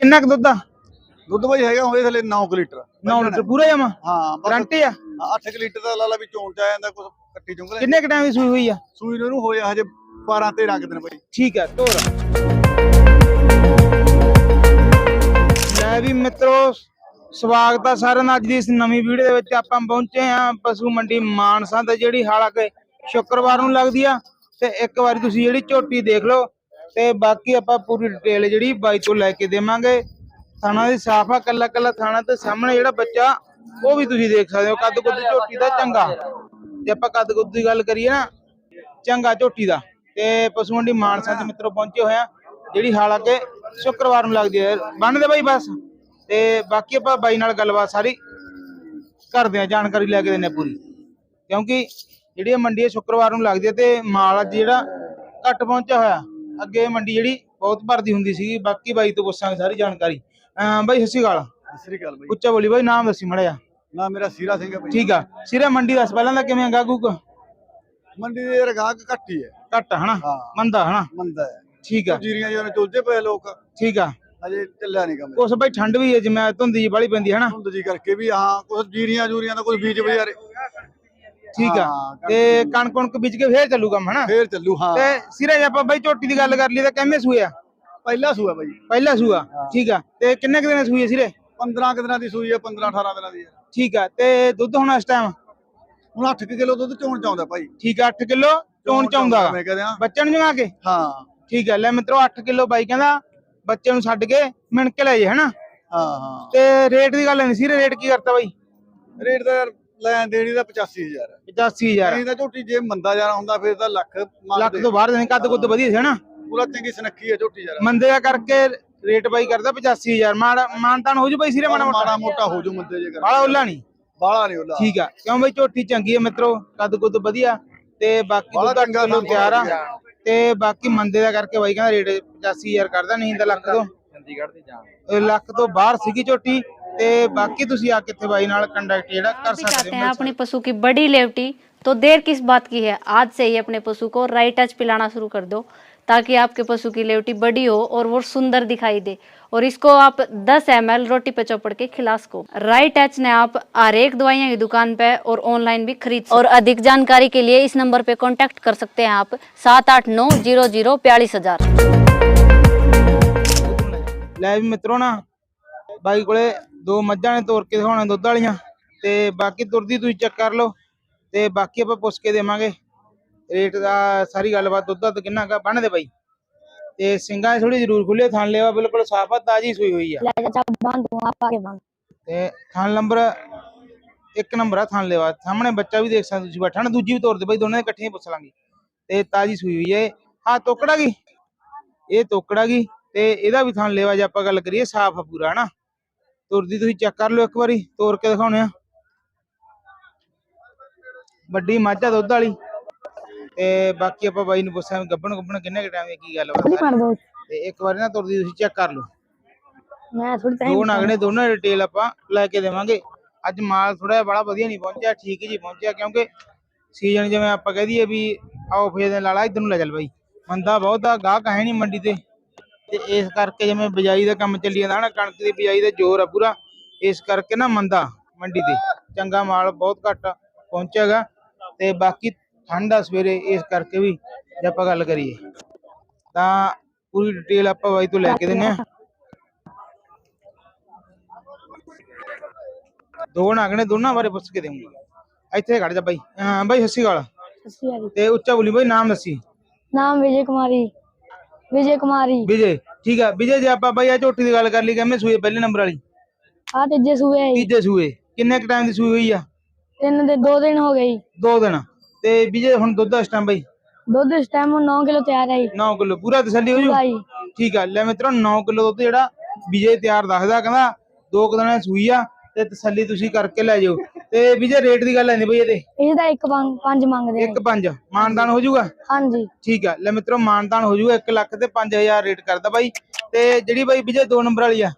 ਕਿੰਨਾ ਕੁ ਦੁੱਧ ਆ? ਦੁੱਧ ਬਾਈ ਹੈਗਾ ਹੋਏ ਥਲੇ 9 ਲੀਟਰ। 9 ਲੀਟਰ ਪੂਰਾ ਜਮਾ? ਹਾਂ ਗਰੰਟੀ ਆ? 8 ਲੀਟਰ ਦਾ ਲਾਲਾ ਵੀ ਚੋਣ ਚ ਆ ਜਾਂਦਾ ਕੁਝ ਕੱਟੀ ਚੁੰਗਲੇ ਕਿੰਨੇ ਕ ਟਾਈਮ ਦੀ ਸੂਈ ਹੋਈ ਆ? ਸੂਈ ਨੂੰ ਇਹਨੂੰ ਹੋਇਆ ਹਜੇ 12 13 ਕੁ ਦਿਨ ਬਾਈ। ਠੀਕ ਹੈ ਤੋਰ। ਲੈ ਵੀ ਮਿੱਤਰੋ ਸਵਾਗਤ ਆ ਸਾਰਿਆਂ ਦਾ ਅੱਜ ਦੀ ਇਸ ਨਵੀਂ ਵੀਡੀਓ ਦੇ ਵਿੱਚ ਆਪਾਂ ਪਹੁੰਚੇ ਆ ਪਸ਼ੂ ਮੰਡੀ ਮਾਨਸਾ ਤੇ ਜਿਹੜੀ ਹਾਲਾਂਕਿ ਸ਼ੁੱਕਰਵਾਰ ਨੂੰ ਲੱਗਦੀ ਆ ਤੇ ਇੱਕ ਵਾਰੀ ਤੁਸੀਂ ਜਿਹੜੀ ਝੋਟੀ ਦੇਖ ਲਓ ਤੇ ਬਾਕੀ ਆਪਾਂ ਪੂਰੀ ਡਿਟੇਲ ਜਿਹੜੀ ਬਾਈ ਤੋਂ ਲੈ ਕੇ ਦੇਵਾਂਗੇ। ਥਾਣਾ ਦੀ ਸਾਫ਼ ਆ ਕੱਲਾ ਕੱਲਾ ਥਾਣਾ ਤੇ ਸਾਹਮਣੇ ਜਿਹੜਾ ਬੱਚਾ, ਉਹ ਵੀ ਤੁਸੀਂ ਦੇਖ ਸਕਦੇ ਹੋ, ਕੱਦ ਕੁੱਦ ਝੋਟੀ ਦਾ ਚੰਗਾ। ਜੇ ਆਪਾਂ ਕੱਦ ਕੁੱਦ ਦੀ ਗੱਲ ਕਰੀਏ ਨਾ, ਚੰਗਾ ਝੋਟੀ ਦਾ। ਤੇ ਪਸ਼ੂ ਮੰਡੀ ਮਾਨਸਾ ਦੇ ਮਿੱਤਰੋ ਪਹੁੰਚੇ ਹੋਏ ਆ, ਜਿਹੜੀ ਹਾਲਾਂਕਿ ਸ਼ੁੱਕਰਵਾਰ ਨੂੰ ਲੱਗਦੀ ਹੈ। ਬੰਨਦੇ ਬਾਈ ਬਸ। ਤੇ ਬਾਕੀ ਆਪਾਂ ਬਾਈ ਨਾਲ ਗੱਲਬਾਤ ਸਾਰੀ ਕਰਦੇ ਆ ਜਾਣਕਾਰੀ ਲੈ ਕੇ ਦਿੰਨੇ ਆ ਪੂਰੀ। ਕਿਉਂਕਿ ਜਿਹੜੀ ਮੰਡੀ ਹੈ, ਸ਼ੁੱਕਰਵਾਰ ਨੂੰ ਲੱਗਦੀ ਹੈ ਤੇ ਮਾਲ ਅੱਜ ਜਿਹੜਾ ਘੱਟ ਪਹੁੰਚਿਆ ਹੋਇਆ। ਅੱਗੇ ਮੰਡੀ ਜਿਹੜੀ ਬਹੁਤ ਭਰਦੀ ਹੁੰਦੀ ਸੀਗੀ ਬਾਕੀ ਬਾਈ ਤੋਂ ਪੁੱਛਾਂਗੇ ਸਾਰੀ ਜਾਣਕਾਰੀ। ਅਮ ਬਾਈ ਸਤਿ ਸ਼੍ਰੀ ਅਕਾਲ। ਸ੍ਰੀ ਅਕਾਲ ਬਾਈ। ਉੱਚਾ ਬੋਲੀ ਬਾਈ ਨਾਮ ਦੱਸੀ ਮੜਿਆ ਨਾ ਮੇਰਾ ਸੀਰਾ ਸਿੰਘ ਹੈ ਬਾਈ। ਠੀਕ ਆ। ਸਿਰੇ ਮੰਡੀ ਦੱਸ ਪਹਿਲਾਂ ਦਾ ਕਿਵੇਂ ਗਾਗੂ ਮੰਡੀ ਦੇ ਰਗਾਹ ਘੱਟ ਹੀ ਹੈ। ਘੱਟ ਹਨਾ? ਹਾਂ। ਮੰਦਾ ਹਨਾ? ਮੰਦਾ ਹੈ। ਠੀਕ ਆ। ਜੀਰੀਆਂ ਜਿਹਨਾਂ ਚੁਲਝੇ ਪਏ ਲੋਕ। ਠੀਕ ਆ। ਹਜੇ ਚੱਲਿਆ ਨਹੀਂ ਕੰਮ ਕੁਛ ਬਾਈ ਠੰਡ ਵੀ ਹੈ ਜਿਵੇਂ ਧੁੰਦੀ ਵਾਲੀ ਪੈਂਦੀ ਹੈ ਨਾ ਧੁੰਦ ਜੀ ਕਰਕੇ ਵੀ ਹਾਂ ਕੁਝ ਜੀਰੀਆਂ ਜੂਰੀਆਂ ਦਾ ਕੁਝ ਬੀਜ ਬਜਾਰੇ। ਠੀਕ ਆ। ਤੇ ਕਣਕ ਕਣਕ ਬੀਜ ਕੇ ਫੇਰ ਚੱਲੂ ਕੰਮ ਹਨਾ? ਫੇਰ ਚੱਲੂ ਹਾਂ। ਤੇ ਸਿਰੇ ਜੇ ਆਪਾਂ ਬਾਈ ਝੋਟੀ ਦੀ ਗੱਲ ਕਰ ਲਈ ਤਾਂ ਕਿੰਨੇ ਸੂਏ ਆ? ਪਹਿਲਾ ਸੂਆ ਬਾਈ। ਪਹਿਲਾ ਸੂਆ ਠੀਕ ਆ। ਤੇ ਕਿੰਨੇ ਕੁ ਦਿਨਾਂ ਸੂਏ ਸਿਰੇ 15 ਕੁ ਦਿਨਾਂ ਦੀ ਸੂਈ ਹੈ 15 18 ਦਿਨਾਂ ਦੀ ਹੈ ਠੀਕ ਆ। ਤੇ ਦੁੱਧ ਹੁਣ ਇਸ ਟਾਈਮ ਹੁਣ 8 ਕਿਲੋ ਦੁੱਧ ਚੋਣ ਚਾਉਂਦਾ ਭਾਈ ਠੀਕ ਆ 8 ਕਿਲੋ ਚੋਣ ਚਾਉਂਦਾ ਮੈਂ ਕਹਿੰਦਾ ਬੱਚੇ ਨੂੰ ਜਮਾ ਕੇ? ਹਾਂ। ਠੀਕ ਆ। ਲੈ ਮਿੱਤਰੋ 8 ਕਿਲੋ ਬਾਈ ਕਹਿੰਦਾ ਬੱਚੇ ਨੂੰ ਛੱਡ ਕੇ ਮਿਣ ਕੇ ਲੈ ਜੇ ਹਨਾ? ਹਾਂ ਹਾਂ। ਤੇ ਰੇਟ ਦੀ ਗੱਲ ਨਹੀਂ ਸਿਰੇ ਰੇਟ ਕੀ ਕਰਤਾ ਬਾਈ? ਰੇਟ ਤਾਂ ਯਾਰ ਲੈਣ ਦੇਣੀ ਦਾ 85000 ਹੈ। 85000 ਨਹੀਂ ਤਾਂ ਝੋਟੀ ਜੇ ਮੰਦਾ ਜਾਣਾ ਹੁੰਦਾ ਫਿਰ ਤਾਂ ਲੱਖ ਮੰਗਦੇ। ਲੱਖ ਤੋਂ ਬਾਹਰ ਦੇ ਕੱਦ ਕੁੱਦ ਵਧੀਆ ਸੀ ਹਨਾ ਪੂਰਾ ਚੰਗੀ ਸਨੱਖੀ ਹੈ ਝੋਟੀ ਯਾਰ। ਮੰਦੇ ਦਾ ਕਰਕੇ ਰੇਟ ਬਾਈ ਕਰਦਾ 85000 ਮਾੜਾ ਮਾਨਤਾਨ ਹੋ ਜੂ ਬਾਈ ਸਿਰੇ ਮਾੜਾ ਮਾੜਾ ਮੋਟਾ। ਮੋਟਾ ਹੋ ਜੂ ਮੰਦੇ ਜੇ ਕਰ ਬਾਲਾ ਉੱਲਾ ਨਹੀਂ। ਬਾਲਾ ਨਹੀਂ ਉਹਦਾ ਠੀਕ ਆ। ਕਿਉਂ ਬਈ ਝੋਟੀ ਚੰਗੀ ਹੈ ਮਿੱਤਰੋ ਕੱਦ ਕੁੱਦ ਵਧੀਆ ਤੇ ਬਾਕੀ ਬਾਹਲਾ ਦੁੱਧ ਚੰਗਾ ਤਿਆਰ ਆ। ਤੇ ਬਾਕੀ ਮੰਦੇ ਦਾ ਕਰਕੇ ਬਾਈ ਕਹਿੰਦਾ ਰੇਟ 85000 ਕਰਦਾ ਨਹੀਂ ਤਾਂ ਲੱਖ ਤੋਂ ਚੰਡੀਗੜ੍ਹ ਦੀ ਜਾਣ। ਲੱਖ ਤੋਂ ਬਾਹਰ ਸੀਗੀ ਝੋਟੀ। ਤੇ ਬਾਕੀ ਤੁਸੀਂ ਆ ਕਿੱਥੇ ਬਾਈ ਨਾਲ ਕੰਟੈਕਟ ਜਿਹੜਾ ਕਰ भी ਸਕਦੇ चाहते हैं ਹੋ अपने पशु की बड़ी लेवटी तो देर किस बात की है आज से ही अपने पशु को राइट टच पिलाना शुरू कर दो ताकि आपके पशु की लेवटी बड़ी हो और वो सुंदर दिखाई दे और इसको आप 10 एम रोटी पे चौपड़ के खिला सको राइट टच ने आप हर एक दवाइयाँ की दुकान पे और ऑनलाइन भी खरीद सकते और अधिक जानकारी के लिए इस नंबर पे कांटेक्ट कर सकते हैं आप सात आठ नौ जीरो जीरो बयालीस हजार ਲੈ ਵੀ ਮਿੱਤਰੋ ਨਾ ਬਾਈ ਕੋਲੇ ਦੋ ਮੱਝਾਂ ਨੇ ਤੋਰ ਕੇ ਦਿਖਾਉਣੇ ਦੁੱਧ ਵਾਲੀਆਂ ਤੇ ਬਾਕੀ ਤੁਰਦੀ ਤੁਸੀਂ ਚੈੱਕ ਕਰ ਲਓ ਤੇ ਬਾਕੀ ਆਪਾਂ ਪੁੱਛ ਕੇ ਦੇਵਾਂਗੇ। ਰੇਟ ਦਾ ਸਾਰੀ ਗੱਲਬਾਤ ਦੁੱਧ ਦਾ ਕਿੰਨਾ ਕਾ ਬੰਨਦੇ ਬਾਈ। ਤੇ ਸਿੰਘਾਂ ਥੋੜੀ ਜ਼ਰੂਰ ਖੁੱਲੇ ਥਣ ਲੈਵਾ ਬਿਲਕੁਲ ਸਾਫ਼ ਆ ਤਾਜੀ ਸੂਈ ਹੋਈ ਆ। ਤੇ ਥਣ ਨੰਬਰ ਇੱਕ ਨੰਬਰ ਆ ਥਣ ਲੈਵਾ। ਸਾਹਮਣੇ ਬੱਚਾ ਵੀ ਦੇਖ ਸਕਦੇ ਤੁਸੀਂ ਬੈਠਾ ਨਾ ਦੂਜੀ ਵੀ ਤੋਰ ਦੇ ਬਾਈ ਦੋਨਾਂ ਇਕੱਠੀਆਂ ਪੁੱਛ ਲਾਂਗੇ। ਤੇ ਤਾਜੀ ਸੂਈ ਹੋਈ ਹੈ ਹਾਂ ਤੋਕੜਾ ਗਈ ਇਹ ਤੋਕੜਾ ਗਈ ਤੇ ਇਹਦਾ ਵੀ ਥਣ ਲੈਵਾ ਜੇ ਆਪਾਂ ਗੱਲ ਕਰੀਏ ਸਾਫ਼ ਆ ਪੂਰਾ ਹਨਾ? ਤੁਰਦੀ ਤੁਸੀਂ ਚੈੱਕ ਕਰ ਲਓ ਇੱਕ ਵਾਰੀ ਤੋਰ ਕੇ ਦਿਖਾਉਣੇ ਆ ਵੱਡੀ ਮੱਝ ਆ ਦੁੱਧ ਵਾਲੀ। ਤੇ ਬਾਕੀ ਆਪਾਂ ਬਾਈ ਨੂੰ ਪੁੱਛਾਂਗੇ ਗੱਬਣ ਗੱਬਣ ਕਿੰਨੇ ਕ ਟਾਈਮ ਦੀ ਕੀ ਗੱਲ ਵਾ ਤੇ ਇੱਕ ਵਾਰੀ ਨਾ ਤੁਰਦੀ ਤੁਸੀਂ ਚੈੱਕ ਕਰ ਲਓ। ਮੈਂ ਥੋੜੀ ਦੋ ਨਾਗਣੇ ਦੋਨਾਂ ਡਿਟੇਲ ਆਪਾਂ ਲੈ ਕੇ ਦੇਵਾਂਗੇ। ਅੱਜ ਮਾਲ ਥੋੜਾ ਬੜਾ ਵਧੀਆ ਨਹੀਂ ਪਹੁੰਚਿਆ ਠੀਕ ਜੀ ਪਹੁੰਚਿਆ ਕਿਉਂਕਿ ਸੀਜ਼ਨ ਜਿਵੇਂ ਆਪਾਂ ਕਹਿ ਦਈਏ ਵੀ ਆਓ ਫੇਰ ਲਾਲਾ ਇਧਰ ਨੂੰ ਲੈ ਚੱਲ ਬਾਈ। ਮੰਦਾ ਬਹੁਤ ਗਾਹਕ ਹੈ ਨਹੀਂ ਮੰਡੀ ਤੇ। ਤੇ ਇਸ ਕਰਕੇ ਜਿਵੇਂ ਬਿਜਾਈ ਦਾ ਕੰਮ ਚੱਲੀ ਜਾਂਦਾ ਨਾ ਕਣਕ ਦੀ ਬਿਜਾਈ ਦਾ ਜ਼ੋਰ ਆ ਪੂਰਾ ਇਸ ਕਰਕੇ ਨਾ ਮੰਦਾ ਮੰਡੀ ਤੇ। ਚੰਗਾ ਮਾਲ ਬਹੁਤ ਘੱਟ ਪਹੁੰਚੇਗਾ ਤੇ ਬਾਕੀ ਠੰਡ ਆ ਸਵੇਰੇ ਇਸ ਕਰਕੇ ਵੀ ਜੇ ਆਪਾਂ ਗੱਲ ਕਰੀਏ। ਤਾਂ ਪੂਰੀ ਡਿਟੇਲ ਆਪਾਂ ਬਾਈ ਤੋਂ ਲੈ ਕੇ ਦਿੰਨੇ ਆ। ਦੋ ਨਾਗਣੇ ਦੋਨਾਂ ਬਾਰੇ ਪੁੱਛ ਕੇ ਦੇਵਾਂਗਾ ਇੱਥੇ ਖੜ ਜਾ ਬਾਈ। ਹਾਂ ਬਾਈ ਸੱਸੀ ਗਾਲ ਤੇ ਉੱਚਾ ਬੋਲੀ ਬਾਈ ਨਾਮ ਦੱਸੀ। ਨਾਮ ਵਿਜੇ ਕੁਮਾਰੀ। ਵਿਜੇ ਕੁਮਾਰੀ। ਵਿਜੇ ਠੀਕ ਆ। ਵਿਜੇ ਜੇ ਆਪਾਂ ਬਾਈ ਆ ਝੋਟੀ ਦੀ ਗੱਲ ਕਰ ਲਈ ਕਹਿੰਦੇ ਸੂਏ ਪਹਿਲੇ ਨੰਬਰ ਵਾਲੀ। ਆ ਤੀਜੇ ਸੂਏ ਆਈ ਤੀਜੇ ਸੂਏ। ਕਿੰਨੇ ਕ ਟਾਈਮ ਦੀ ਸੂਈ ਹੋਈ ਆ? ਤਿੰਨ ਦੇ ਦੋ ਦਿਨ ਹੋ ਗਈ ਦੋ ਦਿਨ। ਤੇ ਵਿਜੇ ਹੁਣ ਦੁੱਧ ਇਸ ਟਾਈਮ ਬਾਈ? ਦੁੱਧ ਇਸ ਟਾਈਮ 9 ਕਿਲੋ ਤਿਆਰ ਆਈ 9 ਕਿਲੋ। ਪੂਰਾ ਤਸੱਲੀ ਹੋ ਜੂ? ਠੀਕ ਆ। ਲੈ ਮਿੱਤਰੋ 9 ਕਿਲੋ ਦੁੱਧ ਜਿਹੜਾ ਵਿਜੇ ਤਿਆਰ ਦੱਸਦਾ ਕਹਿੰਦਾ ਦੋ ਦਿਨਾਂ ਸੂਈ ਆ ਤੇ ਤਸੱਲੀ ਤੁਸੀਂ ਕਰਕੇ ਲੈ ਜਾਓ ਤੇ ਵੀ ਜੇ ਰੇਟ ਦੀ ਗੱਲ ਨਹੀਂ ਬਈ ਇਹਦੇ? ਇਹਦਾ ਇੱਕ ਪੰਜ- ਪੰਜ ਮੰਗਦੇ ਆ 1.5 ਮਾਨਦਾਨ ਹੋ ਜਾਊਗਾ? ਹਾਂਜੀ। ਠੀਕ ਆ। ਲੈ ਮਿੱਤਰੋ ਮਾਨਦਾਨ ਹੋ ਜਾਊਗਾ 1 ਲੱਖ ਤੇ 5000 ਰੇਟ ਕਰਦਾ ਬਾਈ। ਤੇ ਜਿਹੜੀ ਬਾਈ ਵਿਜੇ 2 ਨੰਬਰ ਵਾਲੀ ਆ?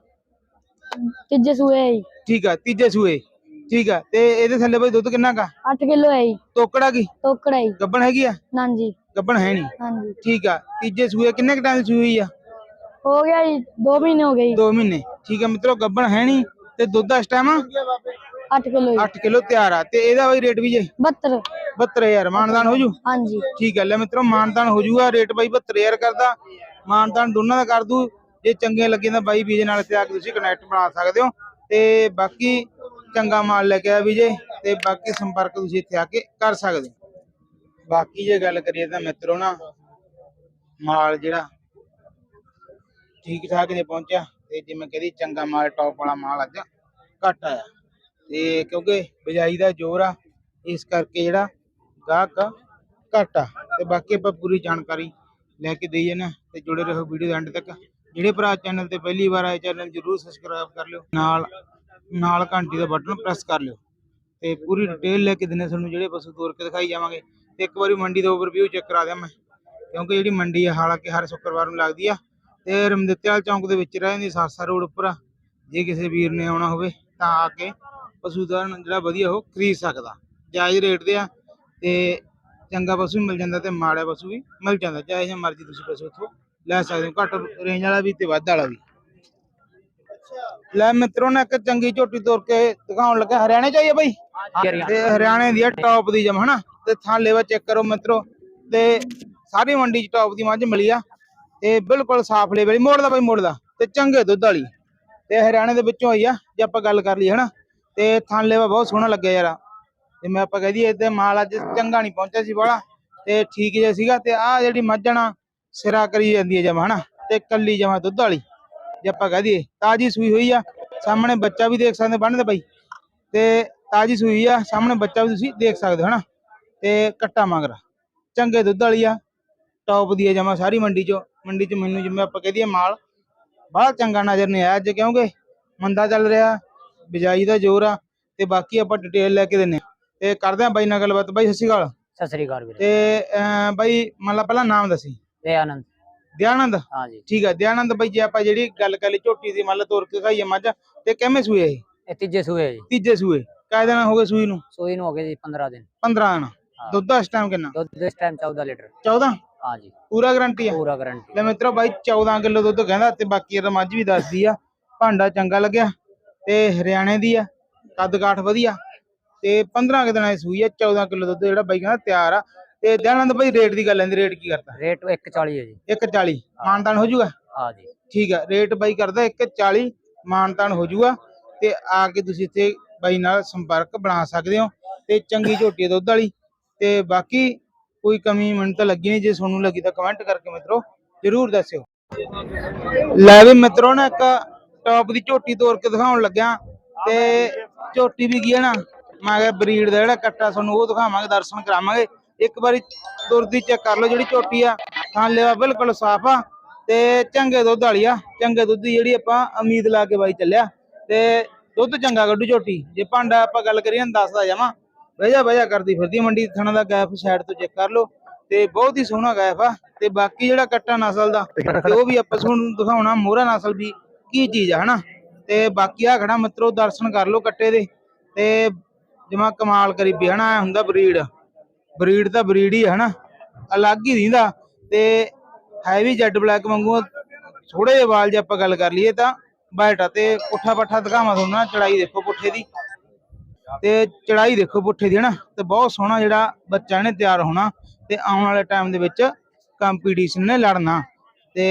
ਤੀਜੇ ਸੂਏ ਆ ਠੀਕ ਆ ਤੀਜੇ ਸੂਏ। ਠੀਕ ਆ। ਤੇ ਇਹਦੇ ਥੱਲੇ ਬਾਈ ਦੁੱਧ ਕਿੰਨਾ ਕਾ 8 ਕਿਲੋ ਆ ਜੀ। ਕੀ? ਟੋਕੜਾ ਜੀ। ਗੱਬਣ ਹੈਗੀ ਆ? ਨਾਂਜੀ ਗੱਬਣ ਹੈ ਨਹੀਂ ਹਾਂਜੀ। ਠੀਕ ਆ। ਤੀਜੇ ਸੂਏ ਕਿੰਨੇ ਕ ਟਾਈਮ ਸੂਈ ਆ? ਹੋ ਗਿਆ ਜੀ 2 ਮਹੀਨੇ ਹੋ ਗਏ ਜੀ। 2 ਮਹੀਨੇ। ਠੀਕ ਆ ਮਿੱਤਰੋ ਗੱਬਣ ਹੈ ਨਹੀਂ ਤੇ ਦੁੱਧ ਇਸ ਟਾਈਮ 8 ਕਿਲੋ ਤਿਆਰ ਆ। ਤੇ ਇਹਦਾ ਬਾਈ ਰੇਟ ਵੀ ਜੇ? 72 72000 ਮਾਨਦਾਨ ਹੋ ਜੂ? ਹਾਂਜੀ। ਠੀਕ ਹੈ। ਲੈ ਮਿੱਤਰੋ ਮਾਨਦਾਨ ਹੋ ਜੂਗਾ। ਰੇਟ ਬਾਈ 72000 ਕਰਦਾ। ਮਾਨਦਾਨ ਦੋਨਾਂ ਦਾ ਕਰ ਦੂ। ਜੇ ਚੰਗੇ ਲੱਗੇ ਤਾਂ ਬਾਈ ਵੀਜੇ ਨਾਲ ਤੇ ਆ ਕੇ ਤੁਸੀਂ ਕਨੈਕਟ ਬਣਾ ਸਕਦੇ ਹੋ। ਤੇ ਬਾਕੀ ਚੰਗਾ ਮਾਲ ਲੈ ਕੇ ਆ ਵੀਜੇ ਤੇ ਬਾਕੀ ਸੰਪਰਕ ਤੁਸੀਂ ਇੱਥੇ ਆ ਕੇ ਕਰ ਸਕਦੇ ਹੋ। ਬਾਕੀ ਜੇ ਗੱਲ ਕਰੀਏ ਤਾਂ ਮਿੱਤਰੋ ਨਾ ਮਾਲ ਜਿਹੜਾ ਠੀਕ ਠਾਕ ਨੇ ਪਹੁੰਚਿਆ। ਤੇ ਜਿਵੇਂ ਕਹਿੰਦੀ ਚੰਗਾ ਮਾਲ ਟੌਪ ਵਾਲਾ ਮਾਲ ਅੱਜ ਘਟ ਆਇਆ। ਤੇ ਕਿਉਂਕਿ ਬਿਜਾਈ ਦਾ ਜ਼ੋਰ ਆ, ਇਸ ਕਰਕੇ ਜਿਹੜਾ ਗਾਹਕ ਘੱਟ ਆ। ਤੇ ਬਾਕੀ ਆਪਾਂ ਪੂਰੀ ਜਾਣਕਾਰੀ ਲੈ ਕੇ ਦੇਈਏ ਨਾ ਤੇ ਜੁੜੇ ਰਹੋ ਵੀਡੀਓ ਦੇ ਐਂਡ ਤੱਕ। ਜਿਹੜੇ ਭਰਾ ਚੈਨਲ ਤੇ ਪਹਿਲੀ ਵਾਰ ਆਏ, ਚੈਨਲ ਜਰੂਰ ਸਬਸਕ੍ਰਾਈਬ ਕਰ ਲਿਓ। ਨਾਲ ਨਾਲ ਘੰਟੀ ਦਾ ਬਟਨ ਪ੍ਰੈਸ ਕਰ ਲਿਓ। ਤੇ ਪੂਰੀ ਡਿਟੇਲ ਲੈ ਕੇ ਦਿਨੇ ਤੁਹਾਨੂੰ, ਜਿਹੜੇ ਪਸ਼ੂ ਤੋਰ ਕੇ ਦਿਖਾਈ ਜਾਵਾਂਗੇ। ਤੇ ਇੱਕ ਵਾਰੀ ਮੰਡੀ ਦਾ ਓਵਰਵਿਊ ਚੈੱਕ ਕਰਾ ਦਿਆਂ ਮੈਂ। ਕਿਉਂਕਿ ਜਿਹੜੀ ਮੰਡੀ ਆ, ਹਾਲਾਂਕਿ ਹਰ ਸ਼ੁੱਕਰਵਾਰ ਨੂੰ ਲੱਗਦੀ ਆ। ਤੇ ਰਮਦਿੱਤਿਆਲ ਚੌਂਕ ਦੇ ਵਿੱਚ ਰਹਿੰਦੀ ਸਾਸਾ ਰੋਡ ਉੱਪਰ ਆ। ਜੇ ਕਿਸੇ ਵੀਰ ਨੇ ਆਉਣਾ ਹੋਵੇ, ਤਾਂ ਆ ਕੇ ਪਸ਼ੂ ਦਾ ਜਿਹੜਾ ਵਧੀਆ ਉਹ ਖਰੀਦ ਸਕਦਾ। ਜਾਇਜ਼ ਰੇਟ ਤੇ ਆ ਤੇ ਚੰਗਾ ਪਸ਼ੂ ਵੀ ਮਿਲ ਜਾਂਦਾ ਤੇ ਮਾੜਾ ਪਸ਼ੂ ਵੀ ਮਿਲ ਜਾਂਦਾ। ਚਾਹੇ ਜਿਹਾ ਮਰਜ਼ੀ ਤੁਸੀਂ ਪਸ਼ੂ ਉੱਥੋਂ ਲੈ ਸਕਦੇ ਹੋ। ਘੱਟ ਰੇਂਜ ਵਾਲਾ ਵੀ ਤੇ ਵੱਧ ਵਾਲਾ ਵੀ। ਲੈ ਮਿੱਤਰੋ ਨੇ ਇੱਕ ਚੰਗੀ ਝੋਟੀ ਤੋਰ ਕੇ ਦਿਖਾਉਣ ਲੱਗਾ। ਹਰਿਆਣੇ ਚਾਹੀਏ ਬਈ? ਤੇ ਹਰਿਆਣੇ ਦੀ ਆ ਟੌਪ ਦੀ ਜਮ ਹਨਾ? ਤੇ ਥਾਂ ਲੈਵਾ ਚੈੱਕ ਕਰੋ ਮਿੱਤਰੋ। ਤੇ ਸਾਰੀ ਮੰਡੀ ਚ ਟੌਪ ਦੀ ਮੱਝ ਮਿਲੀ ਆ। ਤੇ ਬਿਲਕੁਲ ਸਾਫ਼ ਲੇਵਲ ਮੋੜ ਦਾ ਬਈ ਮੋੜ ਦਾ ਤੇ ਚੰਗੇ ਦੁੱਧ ਵਾਲੀ। ਤੇ ਹਰਿਆਣੇ ਦੇ ਵਿੱਚੋਂ ਆਈ ਆ। ਜੇ ਆਪਾਂ ਗੱਲ ਕਰ ਲਈ ਹਨਾ? ਤੇ ਥਾਂ ਲੈਵਾ ਬਹੁਤ ਸੋਹਣਾ ਲੱਗਿਆ ਯਾਰ। ਤੇ ਮੈਂ ਆਪਾਂ ਕਹਿ ਦਈਏ ਤੇ ਮਾਲ ਅੱਜ ਚੰਗਾ ਨਹੀਂ ਪਹੁੰਚਿਆ ਸੀ ਬਾਲਾ ਤੇ ਠੀਕ ਜਿਹਾ ਸੀਗਾ ਤੇ ਆ ਜਿਹੜੀ ਮੱਝਣਾ ਸਿਰਾ ਕਰੀ ਜਾਂਦੀ ਹੈ ਜਮਾ ਹਨਾ? ਤੇ ਕੱਲੀ ਜਮਾ ਦੁੱਧ ਵਾਲੀ। ਜੇ ਆਪਾਂ ਕਹਿ ਦਈਏ ਤਾਜੀ ਸੂਈ ਹੋਈ ਆ ਸਾਹਮਣੇ ਬੱਚਾ ਵੀ ਦੇਖ ਸਕਦੇ ਬੰਨਦੇ ਬਾਈ। ਤੇ ਤਾਜੀ ਸੂਈ ਆ ਸਾਹਮਣੇ ਬੱਚਾ ਵੀ ਤੁਸੀਂ ਦੇਖ ਸਕਦੇ ਹੋ ਹਨਾ? ਤੇ ਕੱਟਾ ਮੰਗਰਾ। ਚੰਗੇ ਦੁੱਧ ਵਾਲੀ ਆ ਟੌਪ ਦੀ ਆ ਜਮਾ ਸਾਰੀ ਮੰਡੀ ਚੋਂ। ਮੰਡੀ ਚ ਮੈਨੂੰ ਜਿਵੇਂ ਆਪਾਂ ਕਹਿ ਦਈਏ ਮਾਲ ਬੜਾ ਚੰਗਾ ਨਜ਼ਰ ਨਹੀਂ ਆਇਆ ਅੱਜ ਕਿਉਂਕਿ ਮੰਦਾ ਚੱਲ ਰਿਹਾ। ਬਿਜਾਈ ਦਾ ਜ਼ੋਰ ਆ ਤੇ ਬਾਕੀ ਆਪਾਂ ਡਿਟੇਲ ਲੈ ਕੇ ਦਿੰਨੇ ਆ। ਤੇ ਕਰਦੇ ਆ ਬਾਈ ਨਾਲ ਗੱਲਬਾਤ। ਬਾਈ ਸਤਿ ਸ਼੍ਰੀ ਅਕਾਲ। ਸਤਿ ਸ੍ਰੀ ਅਕਾਲ ਵੀਰੇ। ਤੇ ਅਮ ਬਾਈ ਮੰਨ ਲਾ ਪਹਿਲਾਂ ਨਾਮ ਦੱਸੀ। ਆਨੰਦ ਦਿਆਨੰਦ? ਹਾਂ ਜੀ। ਠੀਕ ਹੈ ਦਿਆਨੰਦ ਬਾਈ ਜੇ ਆਪਾਂ ਜਿਹੜੀ ਗੱਲ ਕਰ ਲਈ ਝੋਟੀ ਦੀ ਮੰਨ ਲਾ ਤੋਰ ਕੇ ਖਾਈਏ ਮੱਝ ਤੇ ਕਿਵੇਂ ਸੂਏ ਇਹ? ਇਹ ਤੀਜੇ ਸੂਏ ਜੀ। ਤੀਜੇ ਸੂਏ। ਕਾਹ ਦਿਨ ਹੋ ਗਏ ਸੂਈ ਨੂੰ? ਸੂਈ ਨੂੰ ਹੋ ਗਏ ਜੀ 15 ਦਿਨ। 15 ਦਿਨ। ਦੁੱਧ ਦਾ ਇਸ ਟਾਈਮ ਕਿੰਨਾ? ਦੁੱਧ ਇਸ ਟਾਈਮ 14 ਲੀਟਰ। 14 ਹਾਂ ਜੀ। ਪੂਰਾ ਗਾਰੰਟੀ ਆ? ਪੂਰਾ ਗਾਰੰਟੀ ਲੈ ਮਿੱਤਰੋ ਬਾਈ 14 ਕਿਲੋ ਦੁੱਧ ਕਹਿੰਦਾ ਤੇ ਬਾਕੀ ਇਹਦਾ ਮੱਝ ਵੀ ਦੱਸਦੀ ਆ। ਭਾਂਡਾ ਚੰਗਾ ਲੱਗਿਆ। ਤੇ ਹਰਿਆਣੇ ਦੀ ਆ ਕੱਦ ਕਾਠ ਵਧੀਆ। ਤੇ 15 ਕੁ ਦਿਨਾਂ ਦੀ ਸੂਈ ਆ 14 ਕਿਲੋ ਦੁੱਧ ਜਿਹੜਾ ਬਾਈ ਕਹਿੰਦਾ ਤਿਆਰ ਆ। ਤੇ ਦਿਆਨੰਦ ਬਾਈ ਰੇਟ ਦੀ ਗੱਲ ਆਂਦੀ ਰੇਟ ਕੀ ਕਰਦਾ? ਰੇਟ 140 ਹੈ ਜੀ। 140 ਮਾਨਤਾਨ ਹੋ ਜਾਊਗਾ ਹਾਂ ਜੀ। ਠੀਕ ਆ ਰੇਟ ਬਾਈ ਕਰਦਾ 140 ਮਾਨਤਾਨ ਹੋ ਜਾਊਗਾ ਤੇ ਆ ਕੇ ਤੁਸੀਂ ਇੱਥੇ ਬਾਈ ਨਾਲ ਸੰਪਰਕ ਬਣਾ ਸਕਦੇ ਹੋ। ਤੇ ਚੰਗੀ ਝੋਟੀ ਦੁੱਧ ਵਾਲੀ। ਤੇ ਬਾਕੀ ਕੋਈ ਕਮੀ ਮੈਨੂੰ ਤਾਂ ਲੱਗੀ ਨਹੀਂ ਜੇ ਤੁਹਾਨੂੰ ਲੱਗੀ ਤਾਂ ਕਮੈਂਟ ਕਰਕੇ ਮਿੱਤਰੋ ਜਰੂਰ ਦੱਸਿਓ। ਲੈ ਵੀ ਮਿੱਤਰੋ ਨਾ ਇੱਕ ਟੌਪ ਦੀ ਝੋਟੀ ਤੋੜ ਕੇ ਦਿਖਾਉਣ ਲੱਗਿਆ ਤੇ ਝੋਟੀ ਵੀ ਕੀ ਹੈ ਨਾ। ਮੈਂ ਕਿਹਾ ਬਰੀਡ ਦਾ ਜਿਹੜਾ ਕੱਟਾ ਤੁਹਾਨੂੰ ਉਹ ਦਿਖਾਵਾਂਗੇ, ਦਰਸ਼ਨ ਕਰਾਵਾਂਗੇ। ਇੱਕ ਵਾਰੀ ਤੁਰਦੀ ਚੈੱਕ ਕਰ ਲਓ ਜਿਹੜੀ ਝੋਟੀ ਆ। ਥਾਂ ਲੈਵਾ ਬਿਲਕੁਲ ਸਾਫ਼ ਆ ਤੇ ਚੰਗੇ ਦੁੱਧ ਵਾਲੀ ਆ। ਚੰਗੇ ਦੁੱਧ ਦੀ ਜਿਹੜੀ ਆਪਾਂ ਉਮੀਦ ਲਾ ਕੇ ਬਾਈ ਚੱਲਿਆ। ਤੇ ਦੁੱਧ ਚੰਗਾ ਕੱਢੂ ਝੋਟੀ। ਜੇ ਭਾਂਡਾ ਆਪਾਂ ਗੱਲ ਕਰੀਏ ਨਾ ਦੱਸਦਾ ਜਾਵਾਂ। ਵਜਾ ਵਜਾ ਕਰਦੀ ਫਿਰਦੀ ਮੰਡੀ ਥਣਾ ਦਾ ਗੈਪ ਸਾਈਡ ਤੋਂ ਚੈੱਕ ਕਰ ਲਓ। ਤੇ ਬਹੁਤ ਹੀ ਸੋਹਣਾ ਗੈਪ ਆ। ਤੇ ਬਾਕੀ ਜਿਹੜਾ ਕੱਟਾ ਨਸਲ ਦਾ, ਤੇ ਉਹ ਵੀ ਆਪਾਂ ਤੁਹਾਨੂੰ ਦਿਖਾਉਣਾ, ਮੋਹਰਾ ਨਸਲ ਵੀ ਕੀ ਚੀਜ਼ ਆ, ਹਨਾ? ਤੇ ਬਾਕੀ ਆ ਖੜਾ ਮਿੱਤਰੋ, ਦਰਸ਼ਨ ਕਰ ਲਓ ਕੱਟੇ ਦੇ। ਤੇ ਜਮਾ ਕਮਾਲ ਕਰੀ ਪਿਆ ਹਨਾ? ਹੁੰਦਾ ਬਰੀਡ। ਬਰੀਡ ਤਾਂ ਬਰੀਡ ਹੀ ਹੈ ਹਨਾ? ਅਲੱਗ ਹੀ ਦਿੰਦਾ। ਤੇ ਹੈਵੀ ਜੈਡ ਬਲੈਕ ਵਾਂਗੂ ਥੋੜੇ ਜਿਹੇ ਵਾਲ ਜੇ ਆਪਾਂ ਗੱਲ ਕਰ ਲਈਏ ਤਾਂ ਵਾਈਟ ਤੇ ਪੁੱਠਾ ਪੱਠਾ ਦਿਖਾਵਾਂ ਤੁਹਾਨੂੰ ਨਾ, ਚੜਾਈ ਦੇਖੋ ਪੁੱਠੇ ਦੀ। ਤੇ ਚੜਾਈ ਦੇਖੋ ਪੁੱਠੇ ਦੀ, ਹਨਾ? ਤੇ ਬਹੁਤ ਸੋਹਣਾ ਜਿਹੜਾ ਬੱਚਾ ਨੇ ਤਿਆਰ ਹੋਣਾ। ਤੇ ਆਉਣ ਵਾਲੇ ਟਾਈਮ ਦੇ ਵਿੱਚ ਕੰਪੀਟੀਸ਼ਨ ਨੇ ਲੜਨਾ। ਤੇ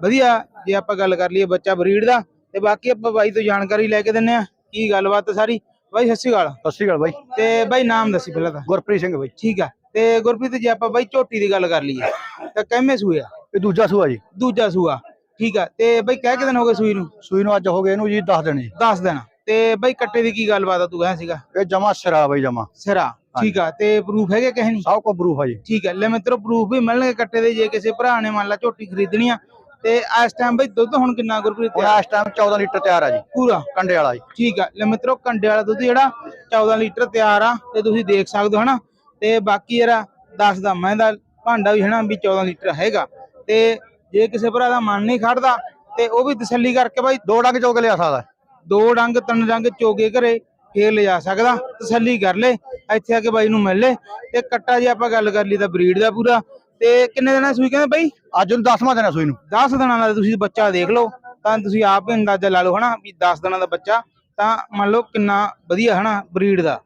ਵਧੀਆ ਜੇ ਆਪਾਂ ਗੱਲ ਕਰ ਲਈਏ ਬੱਚਾ ਬਰੀਡ ਦਾ ਤੇ ਬਾਕੀ ਆਪਾਂ ਬਾਈ ਤੋਂ ਜਾਣਕਾਰੀ ਲੈ ਕੇ ਦਿੰਨੇ ਆ ਕੀ ਗੱਲਬਾਤ ਆ ਸਾਰੀ। ਬਾਈ ਸਤਿ ਸ਼੍ਰੀ ਅਕਾਲ। ਸਤਿ ਸ਼੍ਰੀ ਅਕਾਲ ਬਾਈ। ਤੇ ਬਾਈ ਨਾਮ ਦੱਸੀ ਪਹਿਲਾਂ ਤਾਂ। ਗੁਰਪ੍ਰੀਤ ਸਿੰਘ ਬਾਈ। ਠੀਕ ਆ। ਤੇ ਗੁਰਪ੍ਰੀਤ ਜੇ ਆਪਾਂ ਬਾਈ ਝੋਟੀ ਦੀ ਗੱਲ ਕਰ ਲਈਏ ਤਾਂ ਕਿੰਨੇ ਸੂਏ ਆ? ਇਹ ਦੂਜਾ ਸੂਆ ਜੀ। ਦੂਜਾ ਸੂਆ ਠੀਕ ਆ। ਤੇ ਬਾਈ ਕਹਿ ਕਿ ਦਿਨ ਹੋ ਗਏ ਸੂਈ ਨੂੰ? ਸੂਈ ਨੂੰ ਅੱਜ ਹੋ ਗਏ ਇਹਨੂੰ ਜੀ 10 ਦਿਨ ਜੀ। 10 ਦਿਨ। ਤੇ ਬਾਈ ਕੱਟੇ ਦੀ ਕੀ ਗੱਲਬਾਤ ਆ ਤੂੰ ਕਹਿਆ ਸੀਗਾ? ਇਹ ਜਮਾ ਸਿਰਾ ਬਾਈ ਜਮਾ। ਸਿਰਾ ਠੀਕ ਆ। ਤੇ ਪ੍ਰੂਫ ਹੈਗੇ ਕਿਸੇ ਨਹੀਂ ਸਭ ਕੋ ਪ੍ਰੂਫ ਆ ਜੀ। ਠੀਕ ਹੈ ਲੈ ਮਿੱਤਰੋ ਪ੍ਰੂਫ ਵੀ ਮਿਲਣਗੇ ਕੱਟੇ ਦੇ ਜੇ ਕਿਸੇ ਭਰਾ ਨੇ ਮੰਨ ਲਾ ਝੋਟੀ ਖਰੀਦਣੀ ਆ ਤੇ ਇਸ ਟਾਈਮ ਬਈ ਦੁੱਧ ਹੁਣ ਕਿੰਨਾ ਗੁਰਪ੍ਰੀਤ ਹੁਣ ਇਸ ਟਾਈਮ 14 ਲੀਟਰ ਤਿਆਰ ਆ ਜੀ। ਪੂਰਾ? ਕੰਡੇ ਵਾਲਾ ਜੀ। ਠੀਕ ਆ। ਲੈ ਮਿੱਤਰੋ ਕੰਡੇ ਵਾਲਾ ਦੁੱਧ ਜਿਹੜਾ 14 ਲੀਟਰ ਤਿਆਰ ਆ ਤੇ ਤੁਸੀਂ ਦੇਖ ਸਕਦੇ ਹੋ ਹਨਾ? ਤੇ ਬਾਕੀ ਜਿਹੜਾ 10 ਦਾ ਮੈਂ ਦਾ ਭਾਂਡਾ ਵੀ ਹਨਾ ਵੀ 14 ਲੀਟਰ ਹੈਗਾ। ਤੇ ਜੇ ਕਿਸੇ ਭਰਾ ਦਾ ਮਨ ਨਹੀਂ ਖੜਦਾ ਤੇ ਉਹ ਵੀ ਤਸੱਲੀ ਕਰਕੇ ਬਾਈ ਦੋ ਡੰਗ ਚੋਕ ਲਿਆ ਸਕਦਾ। ਦੋ ਡੰਗ ਤਿੰਨ ਡੰਗ ਚੋਗੇ ਘਰੇ ਫੇਰ ਲਿਜਾ ਸਕਦਾ। ਤਸੱਲੀ ਕਰ ਲੈ ਇੱਥੇ ਆ ਕੇ ਬਾਈ ਨੂੰ ਮਿਲ ਲੈ। ਤੇ ਕੱਟਾ ਜੇ ਆਪਾਂ ਗੱਲ ਕਰ ਲਈ ਤਾਂ ਬਰੀਡ ਦਾ ਪੂਰਾ। ਤੇ ਕਿੰਨੇ ਦਿਨਾਂ ਸੂਈ ਕਹਿੰਦੇ ਬਾਈ? ਅੱਜ ਨੂੰ 10ਵਾਂ ਦਿਨ ਆ ਸੂਈ ਨੂੰ। 10 ਦਿਨਾਂ ਦਾ ਤੁਸੀਂ ਬੱਚਾ ਦੇਖ ਲਓ ਤਾਂ ਤੁਸੀਂ ਆਪ ਹੀ ਅੰਦਾਜ਼ਾ ਲਾ ਲਓ ਹਨਾ ਵੀ 10 ਦਿਨਾਂ ਦਾ ਬੱਚਾ ਤਾਂ ਮੰਨ ਲਓ ਕਿੰਨਾ ਵਧੀਆ ਹਨਾ ਬਰੀਡ ਦਾ।